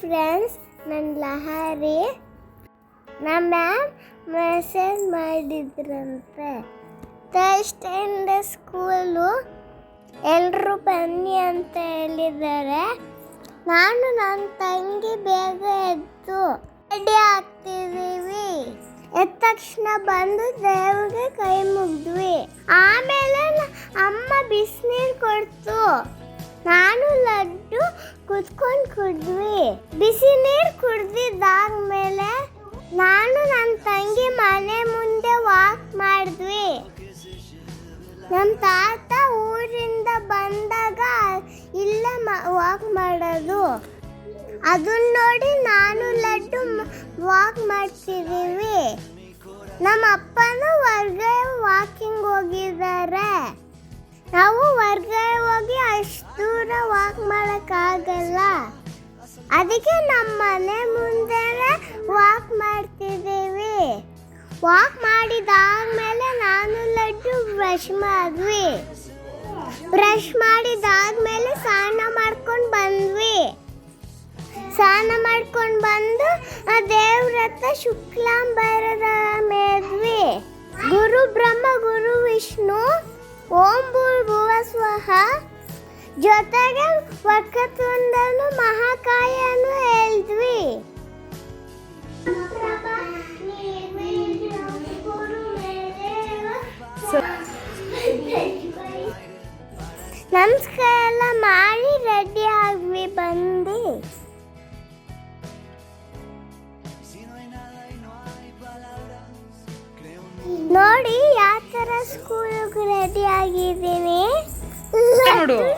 Friends ನನ್ನ ಲಹರಿ. ನಮ್ಮ ma'am message ಮಾಡಿದ್ರಂತೆ. ಇಂದ ಸ್ಕೂಲು ಎಲ್ಲರೂ ಬನ್ನಿ ಅಂತ ಹೇಳಿದ್ದಾರೆ. ನಾನು ನನ್ನ ತಂಗಿ ಬೇಗ ಎದ್ದು ರೆಡಿ ಆಗ್ತಿದ್ದೀವಿ. ಎದ್ದ ತಕ್ಷಣ ಬಂದು ದೇವ್ರಿಗೆ ಕೈ ಮುಗಿದ್ವಿ. ಆಮೇಲೆ ಅಮ್ಮ ಬಿಸಿನೀರು ಕೊಡ್ತು. ನಾನು ಲಡ್ಡು ಕುತ್ಕೊಂಡು ಕುಡಿದ್ವಿ. ಬಿಸಿ ನೀರು ಕುಡ್ದಿದ್ದಾದ್ಮೇಲೆ ನಾನು ನನ್ನ ತಂಗಿ ಮನೆ ಮುಂದೆ ವಾಕ್ ಮಾಡಿದ್ವಿ. ನಮ್ಮ ತಾತ ಊರಿಂದ ಬಂದಾಗ ಇಲ್ಲೇ ವಾಕ್ ಮಾಡೋದು. ಅದನ್ನ ನೋಡಿ ನಾನು ಲಡ್ಡು ವಾಕ್ ಮಾಡ್ತಿದ್ದೀವಿ. ನಮ್ಮ ಅಪ್ಪನೂ ಹೊರ್ಗಡೆ ವಾಕಿಂಗ್ ಹೋಗಿದ್ದಾರೆ. ನಾವು ಹೊರ್ಗಡೆ ಹೋಗಿ ಅಷ್ಟು ದೂರ ವಾಕ್ ಮಾಡೋಕ್ಕಾಗಲ್ಲ ಅದಕ್ಕೆ ನಮ್ಮ ಮನೆ ಮುಂದೆನೆ ವಾಕ್ ಮಾಡ್ತಿದ್ದೀವಿ. ವಾಕ್ ಮಾಡಿದಾದ್ಮೇಲೆ ನಾನು ಲಡ್ಡು ಬ್ರಷ್ ಮಾಡಿದ್ವಿ. ಬ್ರಷ್ ಮಾಡಿದಾದ್ಮೇಲೆ ಸ್ನಾನ ಮಾಡ್ಕೊಂಡು ಬಂದ್ವಿ. ಸ್ನಾನ ಮಾಡ್ಕೊಂಡು ಬಂದು ಆ ದೇವ್ರ ಹತ್ರ ಶುಕ್ಲಾಂಬರದ ಮೇದ್ವಿ. ಗುರು ಬ್ರಹ್ಮ, ಗುರು ವಿಷ್ಣು ಓಂ ಭೂರ್ಭುವ ಸ್ವಹ. ಜೊತೆಗೆ ವಕತುಂದನು ಮಹಾಕಾಯನು ನೋಡು.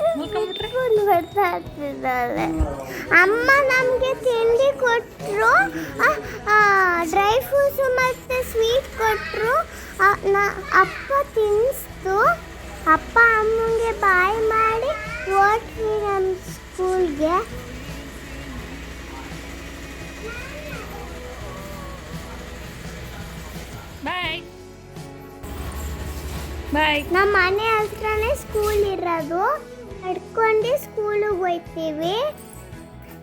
ಅಮ್ಮ ನಮಗೆ ತಿಂಡಿ ಕೊಟ್ಟರು ಡ್ರೈ ಫ್ರೂಟ್ಸು ಮತ್ತು ಸ್ವೀಟ್ ಕೊಟ್ಟರು ಅಪ್ಪ ತಿನ್ನಿಸ್ತು ಬಾಯ್ ನಮ್ಮ ಮನೆ ಹತ್ರನೇ ಸ್ಕೂಲ್ ಇರೋದು. ನಡ್ಕೊಂಡು ಸ್ಕೂಲಿಗೆ ಹೋಗ್ತೀವಿ.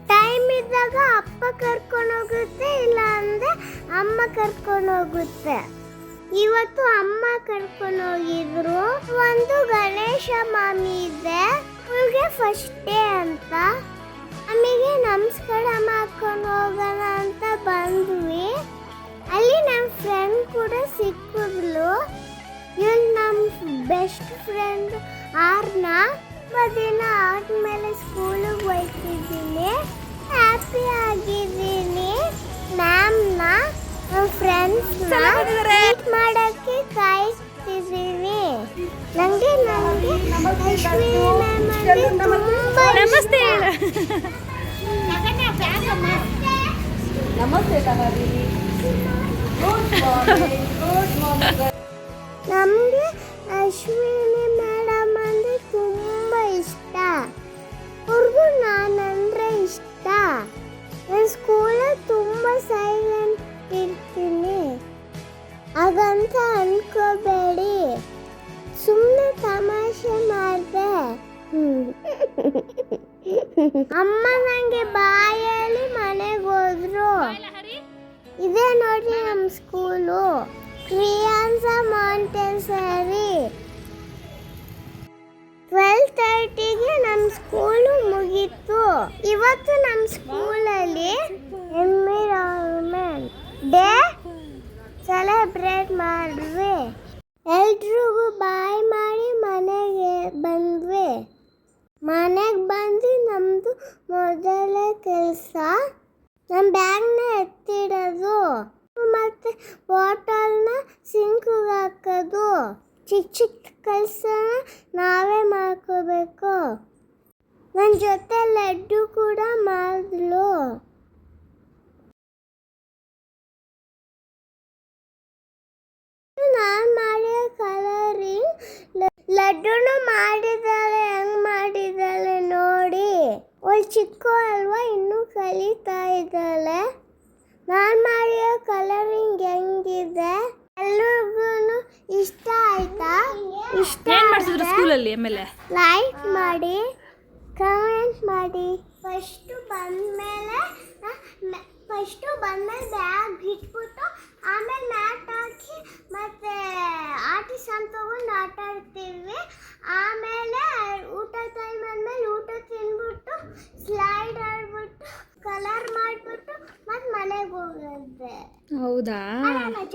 ಟೈಮ್ ಇದ್ದಾಗ ಅಪ್ಪ ಕರ್ಕೊಂಡು ಹೋಗುತ್ತೆ ಇಲ್ಲ ಅಂದ್ರೆ ಅಮ್ಮ ಕರ್ಕೊಂಡು ಹೋಗುತ್ತೆ. ಇವತ್ತು ಅಮ್ಮ ಕರ್ಕೊಂಡು ಹೋಗಿದ್ರು. ಒಂದು ಗಣೇಶ ಮಾಮಿ ಇದೆ. ಅವಳಿಗೆ ಫಸ್ಟ್ ಡೇ ಅಂತ. ನಮಗೆ ನಮಸ್ಕಾರ ಮಾಡ್ಕೊಂಡು ಹೋಗೋಣ ಅಂತ ಬಂದ್ವಿ. ಅಲ್ಲಿ ನಮ್ಮ ಫ್ರೆಂಡ್ ಕೂಡ ಸಿಕ್ಕಿದ್ಲು. ಇವಳು ನಮ್ಮ ಬೆಸ್ಟ್ ಫ್ರೆಂಡ್ ಆರ್ನ ದಿನ ಆದ್ಮೇಲೆ ಸ್ಕೂಲಿಗೆ ಹೋಗ್ತಿದ್ದೀನಿ ಹ್ಯಾಪಿ ಆಗಿದ್ದೀನಿ. ಮ್ಯಾಮ್ನ ಫ್ರೆಂಡ್ಸ್ನ. ಮೀಟ್ ಮಾಡೋಕ್ಕೆ ಕಾಯ್ತಿದ್ದೀನಿ ನನಗೆ ನನಗೆ ಅಶ್ವಿನಿ ಮ್ಯಾಮ್ ಅಂದರೆ ತುಂಬ ನಮಸ್ತೆ. ನಮಸ್ತೆ ಗುಡ್ ಮಾರ್ನಿಂಗ್ ಗುಡ್ ಮಾರ್ನಿಂಗ್ ನಮಗೆ ಅಶ್ವಿನಿ ಮೇಡಮ್ ಅಂದರೆ ತುಂಬ ಇಷ್ಟ. ಅವ್ರಿಗೂ ನಾನಂದರೆ ಇಷ್ಟ. ನನ್ನ ಸ್ಕೂಲಲ್ಲಿ ತುಂಬ ಸೈಲೆಂಟ್ ಇರ್ತೀನಿ. ಹಾಗಂತ ಅನ್ಕೋಬೇಡಿ. ಸುಮ್ಮನೆ ತಮಾಷೆ ಮಾಡಿದೆ. ಅಮ್ಮ ನನಗೆ ಬಾಯಲ್ಲಿ ಮನೆಗೆ ಹೋದ್ರು. ಇದೇ ನೋಡಿ ನಮ್ಮ ಸ್ಕೂಲು ಕ್ರಿಯಾನ್ಸ ಮಾಂಟೆಸರಿ ಟ್ವೆಲ್ ತರ್ಟಿಗೆ ನಮ್ಮ ಸ್ಕೂಲು ಮುಗೀತು. ಇವತ್ತು ನಮ್ಮ ಸ್ಕೂಲಲ್ಲಿ ಎನ್ವಿರಾನ್ಮೆಂಟ್ ಡೇ ಸೆಲೆಬ್ರೇಟ್ ಮಾಡಿದ್ವಿ. ಎಲ್ರಿಗೂ ಬಾಯ್ ಮಾಡಿ ಮನೆಗೆ ಬಂದ್ವಿ. ಮನೆಗೆ ಬಂದು ನಮ್ಮದು ಮೊದಲ ಕೆಲಸ. ನಮ್ಮ ಬ್ಯಾಗ್ನ ಎತ್ತಿಡೋದು. ಮತ್ತು ವಾಟರ್ ಚಿಕ್ಕ ಚಿಕ್ಕ ನಾವೇ ಮಾಡ್ಕೋಬೇಕು. ನನ್ನ ಜೊತೆ ಲಡ್ಡು ಕೂಡ ಮಾಡಿದ್ಲು ನಾನು ಮಾಡಿರೋ ಕಲರಿಂಗ್ ಲಡ್ಡುನು ಮಾಡಿದ್ದಾಳೆ, ಹೆಂಗ್ ಮಾಡಿದ್ದಾಳೆ ನೋಡಿ. ಅವಳು ಚಿಕ್ಕ ಅಲ್ವಾ, ಇನ್ನೂ ಕಲಿತಾ ಇದ್ದಾಳೆ. ನಾನು ಮಾಡಿರೋ ಕಲರಿಂಗ್ ಹೆಂಗಿದೆ ಎಲ್ರಿಗೂ ಇಷ್ಟ ಆಯ್ತಾ ಇಷ್ಟ ಏನ್ ಸ್ಕೂಲ್ ಅಲ್ಲಿ ಆಮೇಲೆ ಲೈಕ್ ಮಾಡಿ ಕಮೆಂಟ್ ಮಾಡಿ. ಫಸ್ಟ್ ಬಂದಮೇಲೆ ಫಸ್ಟು ಬಂದ್ಮೇಲೆ ಬ್ಯಾಗ್ ಇಟ್ಬಿಟ್ಟು ಆಮೇಲೆ ಮ್ಯಾಟ್ ಹಾಕಿ ಮತ್ತೆ ಆಟಿ ಅಂತ ತಗೊಂಡು ಆಟ ಆಡ್ತೀವಿ. ಆಮೇಲೆ ಊಟ ಟೈಮ್ ಆದ್ಮೇಲೆ ಊಟ ತಿನ್ಬಿಟ್ಟು ಸ್ಲೈಡ್ ಆಡ್ಬಿಟ್ಟು ಕಲರ್ ಮಾಡಿಬಿಟ್ಟು ಮತ್ತೆ ಮನೆಗೆ ಹೋಗುತ್ತೆ ಹೌದಾ?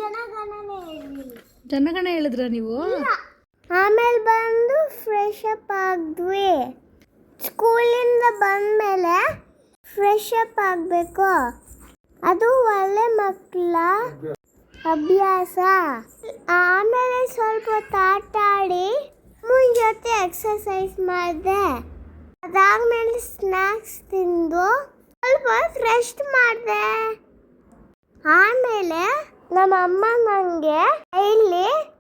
ಜನಗಣನೆ ಹೇಳಿ ಜನಗಣ ಹೇಳಿದ್ರ ನೀವು? ಆಮೇಲೆ ಬಂದು ಫ್ರೆಶ್ ಅಪ್ ಆಗಿದ್ವಿ. ಸ್ಕೂಲಿಂದ ಬಂದಮೇಲೆ ಫ್ರೆಶ್ ಅಪ್ ಆಗಬೇಕು. ಅದು ಒಳ್ಳೆ ಮಕ್ಕಳ ಅಭ್ಯಾಸ. ಆಮೇಲೆ ಸ್ವಲ್ಪ ಹೊತ್ತು ಆಟ ಆಡಿ ಮುನ್ ಜೊತೆ ಎಕ್ಸಸೈಸ್ ಮಾಡಿದೆ. ಅದಾದ್ಮೇಲೆ ಸ್ನ್ಯಾಕ್ಸ್ ತಿಂದು ಸ್ವಲ್ಪ ರೆಸ್ಟ್ ಮಾಡಿದೆ. ಆಮೇಲೆ ನಮ್ಮ ಅಮ್ಮ ನನಗೆ ಇಲ್ಲಿ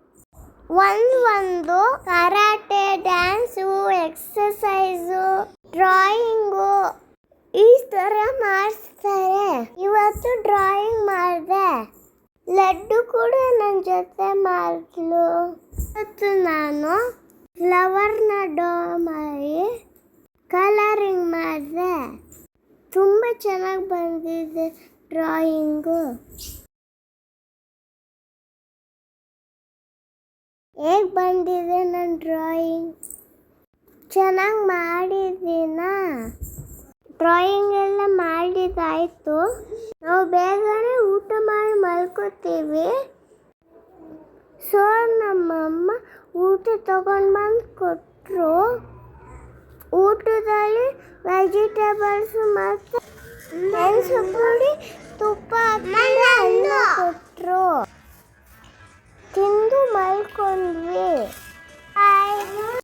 ಒಂದು ಒಂದು ಕರಾಟೆ, ಡ್ಯಾನ್ಸು ಎಕ್ಸಸೈಸು ಡ್ರಾಯಿಂಗು, ಈ ಥರ ಮಾಡಿಸ್ತಾರೆ. ಇವತ್ತು ಡ್ರಾಯಿಂಗ್ ಮಾಡಿದೆ. ಲಡ್ಡು ಕೂಡ ನನ್ನ ಜೊತೆ ಮಾಡಿದ್ಲು. ಇವತ್ತು ನಾನು ಫ್ಲವರ್ನ ಡ್ರಾ ಮಾಡಿ ಕಲರಿಂಗ್ ಮಾಡಿದೆ. ತುಂಬ ಚೆನ್ನಾಗಿ ಬಂದಿದೆ ಡ್ರಾಯಿಂಗು. ಹೇಗೆ ಬಂದಿದೆ ನನ್ನ ಡ್ರಾಯಿಂಗ್ ಚೆನ್ನಾಗಿ ಮಾಡಿದ್ದೀನ? ಡ್ರಾಯಿಂಗ್ ಎಲ್ಲ ಮಾಡಿದ್ದಾಯಿತು. ನಾವು ಬೇಗನೆ ಊಟ ಮಾಡಿ ಮಲ್ಕೋತೀವಿ. ಸೊ ನಮ್ಮಮ್ಮ ಊಟ ತಗೊಂಡು ಬಂದು ಕೊಟ್ಟರು ಊಟದಲ್ಲಿ ವೆಜಿಟೇಬಲ್ಸ್ ಮತ್ತು ಮೆಣಸು ಪುಡಿ ತುಪ್ಪ ಹಾಕಿ ಅನ್ನ ಕೊಟ್ಟರು ತಿಂದು ಮಲ್ಕೊಂಡ್ವಿ